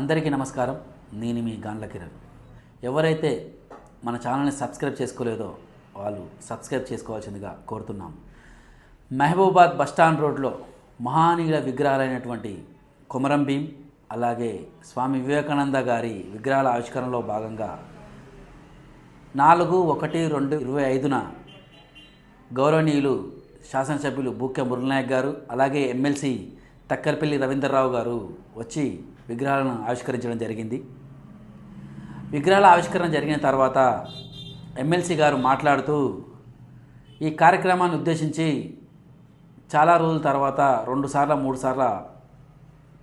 అందరికీ నమస్కారం. నేను మీ గాన్ల కిరణ్. ఎవరైతే మన ఛానల్ని సబ్స్క్రైబ్ చేసుకోలేదో వాళ్ళు సబ్స్క్రైబ్ చేసుకోవాల్సిందిగా కోరుతున్నాం. మహబూబాద్ బస్టాండ్ రోడ్లో మహానీయుల విగ్రహాలైనటువంటి కొమరం భీం అలాగే స్వామి వివేకానంద గారి విగ్రహాల ఆవిష్కరణలో భాగంగా నాలుగు ఒకటి రెండు ఇరవై ఐదున గౌరవనీయులు శాసనసభ్యులు బూక్య మురళనాయక్ గారు అలాగే ఎమ్మెల్సీ టక్కర్పల్లి రవీంద్రరావు గారు వచ్చి విగ్రహాలను ఆవిష్కరించడం జరిగింది. విగ్రహాల ఆవిష్కరణ జరిగిన తర్వాత ఎమ్మెల్సీ గారు మాట్లాడుతూ ఈ కార్యక్రమాన్ని ఉద్దేశించి చాలా రోజుల తర్వాత రెండు సార్లు మూడు సార్లు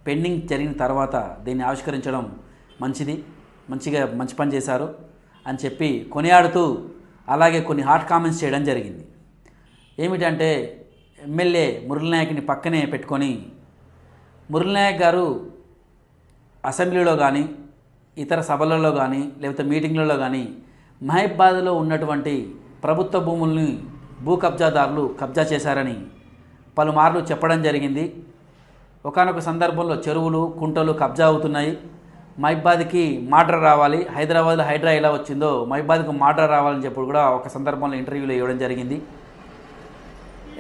పెండింగ్ జరిగిన తర్వాత దీన్ని ఆవిష్కరించడం మంచిది మంచిగా మంచి పని చేశారు అని చెప్పి కొనియాడుతూ అలాగే కొన్ని హాట్ కామెంట్స్ చేయడం జరిగింది. ఏమిటంటే ఎమ్మెల్యే మురళీనాయక్ని పక్కనే పెట్టుకొని మురళినాయక్ గారు అసెంబ్లీలో కానీ ఇతర సభలలో కానీ లేకపోతే మీటింగ్లలో కానీ మహబాద్లో ఉన్నటువంటి ప్రభుత్వ భూముల్ని భూ కబ్జాదారులు కబ్జా చేశారని పలుమార్లు చెప్పడం జరిగింది. ఒకానొక సందర్భంలో చెరువులు కుంటలు కబ్జా అవుతున్నాయి. మైబాద్కి మాడ్రా రావాలి. హైదరాబాద్లో హైడ్రా ఎలా వచ్చిందో మైబాద్కి మాడ్రా రావాలని చెప్పి కూడా ఒక సందర్భంలో ఇంటర్వ్యూలో ఇవ్వడం జరిగింది.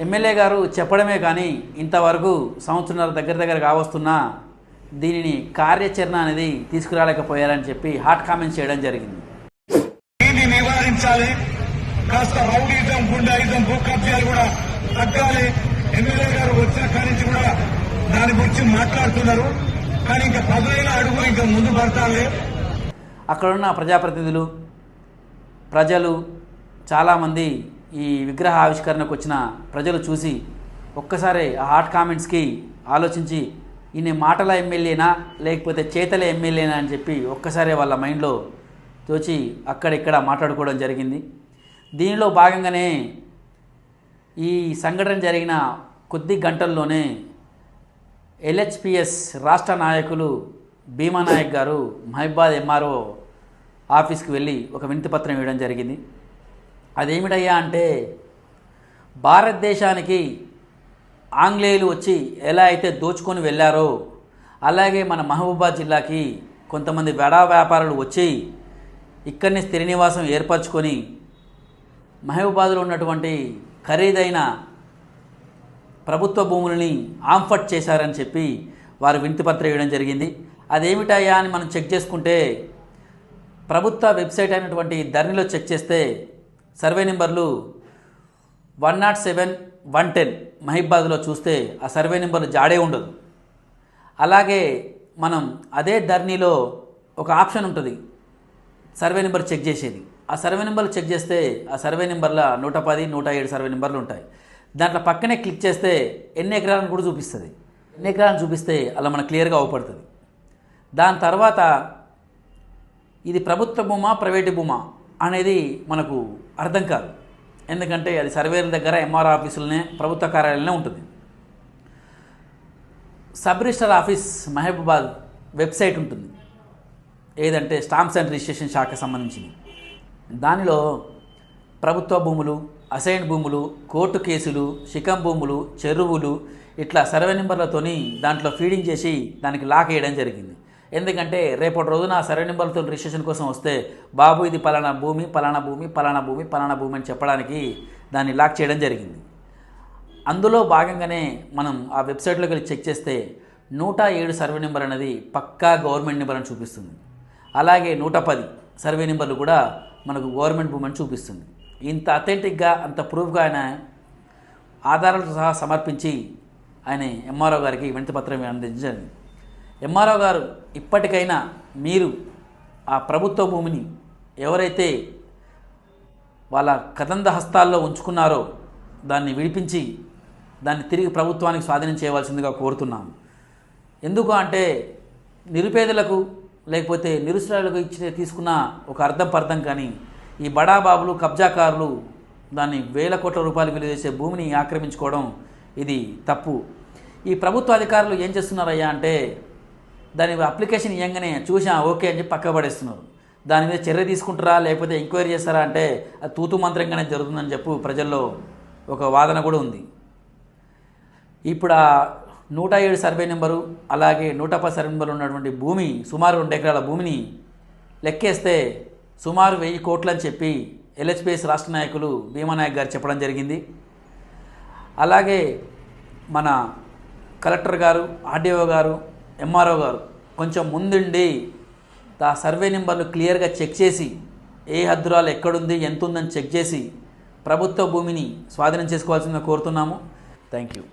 ఎమ్మెల్యే గారు చెప్పడమే కానీ ఇంతవరకు సంవత్సరాల దగ్గర దగ్గర కావస్తున్నా దీనిని కార్యాచరణ అనేది తీసుకురాలేకపోయారని చెప్పి హాట్ కామెంట్స్ చేయడం జరిగింది. దీన్ని నివారించాలి. కాస్త రౌడీజం గుండాయిజం భూ కబ్జాలు కూడా తగ్గాలి. ఎమ్మెల్యే గారు వచ్చిన కాడి కూడా దాని గురించి మాట్లాడుతున్నారు. కానీ ఇంకా పదులైన అడుగులు ఇంకా ముందు పడతాలి. అక్కడున్న ప్రజాప్రతినిధులు ప్రజలు చాలామంది ఈ విగ్రహ ఆవిష్కరణకు వచ్చిన ప్రజలు చూసి ఒక్కసారి ఆ హాట్ కామెంట్స్కి ఆలోచించి ఈయన మాటల ఎమ్మెల్యేనా? లేకపోతే చేతల ఎమ్మెల్యేనా? అని చెప్పి ఒక్కసారి వాళ్ళ మైండ్లో తోచి అక్కడిక్కడ మాట్లాడుకోవడం జరిగింది. దీనిలో భాగంగానే ఈ సంఘటన జరిగిన కొద్ది గంటల్లోనే ఎల్హెచ్పిఎస్ రాష్ట్ర నాయకులు భీమా నాయక్ గారు మహిబాద్ ఎంఆర్ఓ ఆఫీస్కి వెళ్ళి ఒక వినతిపత్రం ఇవ్వడం జరిగింది. అదేమిటయ్యా అంటే భారతదేశానికి ఆంగ్లేయులు వచ్చి ఎలా అయితే దోచుకొని వెళ్ళారో అలాగే మన మహబూబాద్ జిల్లాకి కొంతమంది వెడా వ్యాపారులు వచ్చి ఇక్కడనే స్థిర నివాసం ఏర్పరచుకొని మహబూబాద్లో ఉన్నటువంటి ఖరీదైన ప్రభుత్వ భూములని ఆంఫట్ చేశారని చెప్పి వారు వినతిపత్రం వేయడం జరిగింది. అదేమిటయ్యా అని మనం చెక్ చేసుకుంటే ప్రభుత్వ వెబ్సైట్ అయినటువంటి ధరణిలో చెక్ చేస్తే సర్వే నెంబర్లు one not seven one ten మహిబాద్లో చూస్తే ఆ సర్వే నెంబర్లు జాడే ఉండదు. అలాగే మనం అదే ధర్నీలో ఒక ఆప్షన్ ఉంటుంది సర్వే నెంబర్ చెక్ చేసేది. ఆ సర్వే నెంబర్లు చెక్ చేస్తే ఆ సర్వే నెంబర్ల నూట పది నూట ఏడు సర్వే నెంబర్లు ఉంటాయి. దాంట్లో పక్కనే క్లిక్ చేస్తే ఎన్ని ఎకరాలను కూడా చూపిస్తుంది. ఎన్ని ఎకరాలను చూపిస్తే అలా మనకు క్లియర్గా అవపడుతుంది. దాని తర్వాత ఇది ప్రభుత్వ భూమా ప్రైవేటు భూమా? అనేది మనకు అర్థం కాదు. ఎందుకంటే అది సర్వేల దగ్గర ఎంఆర్ ఆఫీసులనే ప్రభుత్వ కార్యాలయంలో ఉంటుంది. Sub register office Mahabubad website ఉంటుంది. ఏదంటే స్టాంప్స్ అండ్ రిజిస్ట్రేషన్ శాఖకు సంబంధించింది దానిలో ప్రభుత్వ భూములు అసైన్ భూములు కోర్టు కేసులు శిఖం భూములు చెరువులు ఇట్లా సర్వే నెంబర్లతోని దాంట్లో ఫీడింగ్ చేసి దానికి లాక్ వేయడం జరిగింది. ఎందుకంటే రేపటి రోజున ఆ సర్వే నెంబర్లతో రిజిస్ట్రేషన్ కోసం వస్తే బాబు ఇది పలానా భూమి పలానా భూమి పలానా భూమి పలానా భూమి అని చెప్పడానికి దాన్ని లాక్ చేయడం జరిగింది. అందులో భాగంగానే మనం ఆ వెబ్సైట్లోకి వెళ్ళి చెక్ చేస్తే నూట ఏడు సర్వే నెంబర్ అనేది పక్కా గవర్నమెంట్ నెంబర్ అని చూపిస్తుంది. అలాగే నూట పది సర్వే నెంబర్లు కూడా మనకు గవర్నమెంట్ భూమి అని చూపిస్తుంది. ఇంత అథెంటిక్గా అంత ప్రూఫ్గా ఆయన ఆధారాలతో సహా సమర్పించి ఆయన ఎంఆర్ఓ గారికి వినతి పత్రం అందించండి ఎంఆర్ఓ గారు ఇప్పటికైనా మీరు ఆ ప్రభుత్వ భూమిని ఎవరైతే వాళ్ళ కదంద హస్తాల్లో ఉంచుకున్నారో దాన్ని విడిపించి దాన్ని తిరిగి ప్రభుత్వానికి స్వాధీనం చేయవలసిందిగా కోరుతున్నాము ఎందుకు అంటే నిరుపేదలకు లేకపోతే నిరుశ్రాలకు ఇచ్చి తీసుకున్న ఒక అర్థం పర్థం కానీ ఈ బడాబాబులు కబ్జాకారులు దాన్ని వేల కోట్ల రూపాయలు విలువ చేసే భూమిని ఆక్రమించుకోవడం ఇది తప్పు. ఈ ప్రభుత్వ అధికారులు ఏం చేస్తున్నారయ్యా అంటే దాని అప్లికేషన్ ఇవ్వగానే చూసా ఓకే అని చెప్పి పక్క పడేస్తున్నారు. దాని మీద చర్య తీసుకుంటారా లేకపోతే ఎంక్వైరీ చేస్తారా అంటే అది తూతు మంత్రంగానే జరుగుతుందని చెప్పు ప్రజల్లో ఒక వాదన కూడా ఉంది. ఇప్పుడు ఆ నూట ఏడు సర్వే నెంబరు అలాగే నూట పది సర్వే నెంబర్ ఉన్నటువంటి భూమి సుమారు రెండు ఎకరాల భూమిని లెక్కేస్తే సుమారు వెయ్యి కోట్లు అని చెప్పి ఎల్హెచ్పిఎస్ రాష్ట్ర నాయకులు భీమానాయక్ గారు చెప్పడం జరిగింది. అలాగే మన కలెక్టర్ గారు ఆర్డీఓ గారు ఎంఆర్ఓ గారు కొంచెం ముందుండి ఆ సర్వే నెంబర్లు క్లియర్గా చెక్ చేసి ఏ హద్దురాలు ఎక్కడుంది ఎంత ఉందని చెక్ చేసి ప్రభుత్వ భూమిని స్వాధీనం చేసుకోవాల్సిందిగా కోరుతున్నాము. Thank you.